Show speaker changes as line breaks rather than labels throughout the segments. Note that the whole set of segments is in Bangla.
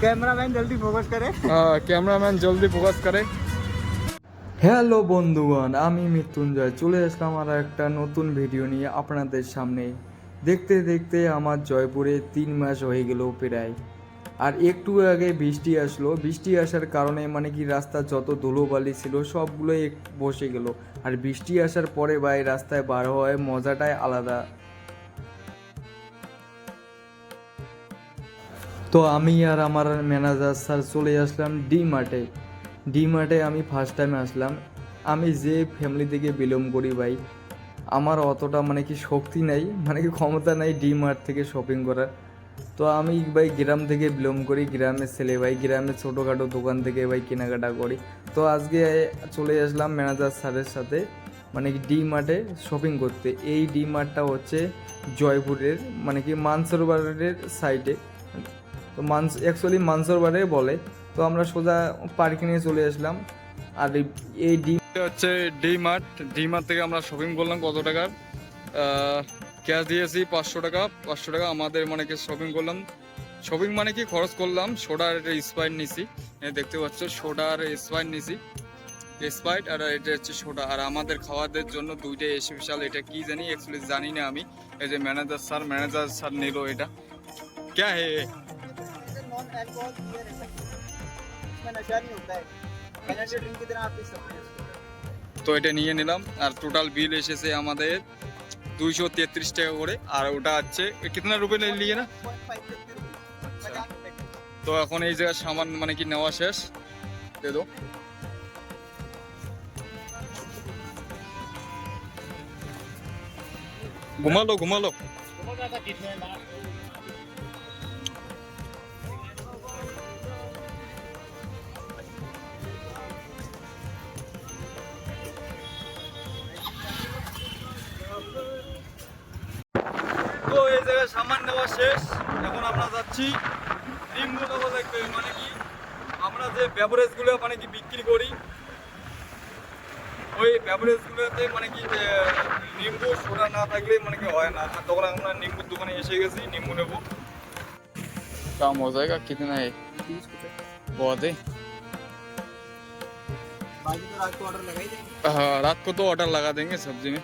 ক্যামেরাম্যান জলদি ফোকাস করে
ক্যামেরাম্যান জলদি করে হ্যালো বন্ধুগণ আমি মৃত্যুঞ্জয় চলে আসলাম আর একটা নতুন ভিডিও নিয়ে আপনাদের সামনে দেখতে দেখতে আমার জয়পুরে তিন মাস হয়ে গেল প্রায় আর একটু আগে বৃষ্টি আসলো। বৃষ্টি আসার কারণে মানে কি রাস্তা যত ধুলোবালি ছিল সবগুলোই বসে গেল। আর বৃষ্টি আসার পরে ভাই রাস্তায় বার হওয়ার মজাটাই আলাদা। তো আমি আর আমার ম্যানেজার স্যার চলে আসলাম ডি মার্টে ডি মার্টে আমি ফার্স্ট টাইম আসলাম। আমি যে ফ্যামিলি থেকে বিলং করি ভাই, আমার অতটা মানে কি শক্তি নাই মানে কি ক্ষমতা নাই ডি মার্ট থেকে শপিং করার। তো আমি ভাই গ্রাম থেকে বিলং করি, গ্রামের ছেলে ভাই, গ্রামের ছোটোখাটো দোকান থেকে ভাই কেনাকাটা করি। তো আজকে চলে আসলাম ম্যানেজার স্যারের সাথে মানে কি ডি মার্টে শপিং করতে। এই ডি মার্টটা হচ্ছে জয়পুরের মানে কি মানসরবারের সাইডে তো মানস অ্যাকচুয়ালি মানসরবারে বলে। তো আমরা সোজা পার্কে নিয়ে চলে আসলাম। আর এই ডি হচ্ছে ডি মার্ট ডি মার্ট থেকে আমরা শপিং করলাম কত টাকার? ক্যাশ দিয়েছি পাঁচশো টাকা। পাঁচশো টাকা আমাদের মানে কি শপিং করলাম। শপিং মানে কি খরচ করলাম। সোডার একটা স্পাইট নিছি। দেখতে পাচ্ছ সোডার স্পাইট নিছি। স্পাইট আর এটা হচ্ছে সোডা। আর আমাদের খাওয়াদের জন্য দুইটা স্পেশাল এটা কি জানি? অ্যাকচুয়ালি জানি না আমি। এই যে ম্যানেজার স্যার ম্যানেজার স্যার নিল এটা। ক্যা হে? ये
नॉन अल्कोहल बियर है इसमें नशा नहीं होता है एनर्जी ड्रिंक की तरह आप पी सकते हैं
তো এটা নিয়ে নিলাম আর টোটাল বিল এসেছে আমাদের দুইশো তেত্রিশ টাকা করে আর ওটা হচ্ছে কিতনা রুপে নিয়ে না তো এখন এই জায়গায় সামান মানে কি নেওয়া শেষ দে দো ঘুমালো ঘুমালো সামান নেওয়া শেষ এখন আমরা যাচ্ছি নিম্বু নেবো দেখবে মানে কি আমরা যে বেভারেজগুলো মানে কি বিক্রি করি ওই বেভারেজগুলোতে মানে কি যে নিম্বু সোডা না থাকলে মানে কি হয় না আর তখন আমরা নিম্বুর দোকানে এসে গেছি নিম্বু নেবো काम हो जाएगा कितना है बहुत है
बाकी तो रात को ऑर्डर लगा ही देंगे
हाँ रात को तो ऑर्डर लगा देंगे सब्जी में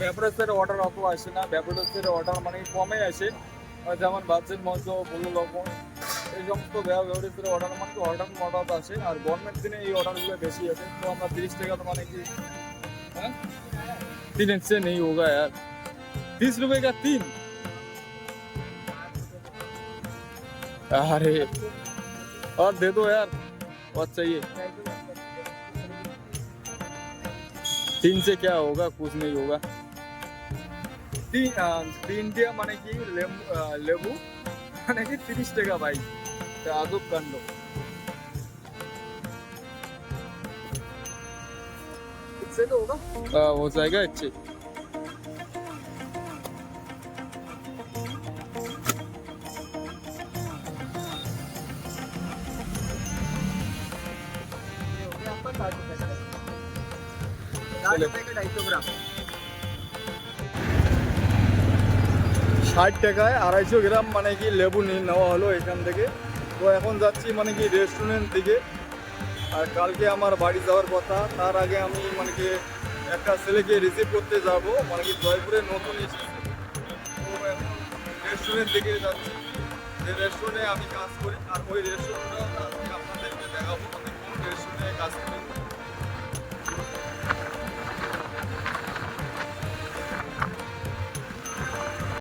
ব্যাপারের অর্ডার অত আসে না ব্যাপারের অর্ডার মানে কমে আসে আর যেমন ভাবছেন মঞ্চ বললো লবণ এই সমস্ত ব্যাপারের অর্ডার মানে কি অর্ডার অর্ডার আসে আর গভর্নমেন্ট দিনে এই অর্ডারগুলো বেশি আসে তো আমরা তিরিশ টাকা তো মানে কি হ্যাঁ तीन से नहीं होगा यार तीस रुपए का तीन अरे और दे दो यार बहुत चाहिए तीन से क्या होगा कुछ नहीं होगा तीन আহ, তিনটিয়া মানে কি লেবু আহ, লেবু মানে কি তিরিশ টাকা ভাই তা আদব কাণ্ড
इससे तो होगा
আহ, हो जाएगा अच्छे
ये हो गया आपका साठ रुपए का साठ रुपए का ढाई सौ ग्राम
ষাট টাকায় আড়াইশো গ্রাম মানে কি লেবু নিয়ে নেওয়া হলো এখান থেকে। তো এখন যাচ্ছি মানে কি রেস্টুরেন্ট দিকে আর কালকে আমার বাড়ি যাওয়ার কথা, তার আগে আমি মানে কি একটা ছেলেকে রিসিভ করতে যাব মানে কি জয়পুরে নতুন এসেছে। তো এখন রেস্টুরেন্ট দিকে যাচ্ছি। যে রেস্টুরেন্টে আমি কাজ করি, আর ওই রেস্টুরেন্টটা আপনাদেরকে দেখাবো মানে কোন রেস্টুরেন্টে কাজ করি।